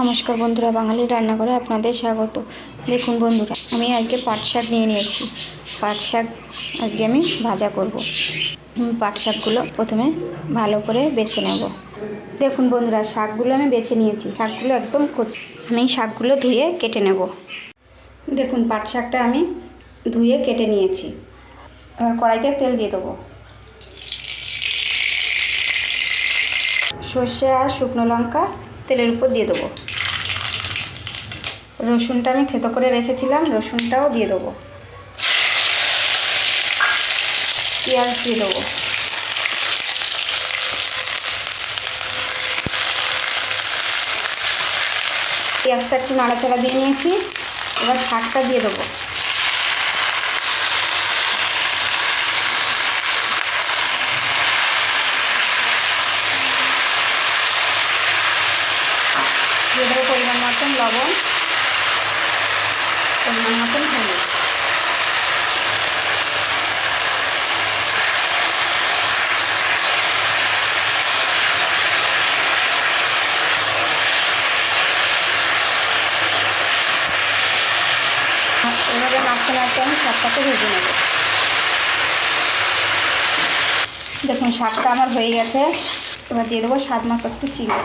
নমস্কার বন্ধুরা বাঙালি রান্নাঘরে আপনাদের স্বাগত। দেখুন বন্ধুরা, আমি আজকে পাট শাক নিয়ে নিয়েছি। পাট শাক আজকে আমি ভাজা করব। পাট শাকগুলো প্রথমে ভালো করে বেছে নেব। দেখুন বন্ধুরা, শাকগুলো আমি বেছে নিয়েছি। শাকগুলো একদম কচি আমি শাকগুলো ধুয়ে কেটে নেব। দেখুন, পাট শাকটা আমি ধুয়ে কেটে নিয়েছি। এবার কড়াইতে তেল দিয়ে দেবো। সর্ষে আর শুকনো লঙ্কা তেলের উপর দিয়ে দেবো। রসুনটা আমি থেতো করে রেখেছিলাম, রসুনটাও দিয়ে দেবো। পেঁয়াজ দিয়ে দেবো। পেঁয়াজটা একটু নাড়াচাড়া দিয়ে নিয়েছি, এবার শাকটা দিয়ে দেবো। দিয়ে পরিমাণ মতন লবণ, পরিমাণ মতন হলুদ। এভাবে নাড়তে নাড়তে আমি শাকটাকে ভেজে নেব। দেখুন শাকটা আমার হয়ে গেছে। এবার দিয়ে দেবো স্বাদ মতো একটু চিনি।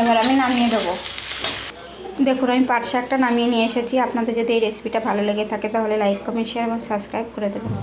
এবার আমি নামিয়ে দেবো। দেখুন, আমি পাট শাকটা নামিয়ে নিয়ে এসেছি। আপনাদের যদি এই রেসিপিটা ভালো লেগে থাকে, তাহলে লাইক কমেন্ট শেয়ার এবং সাবস্ক্রাইব করে দেবেন।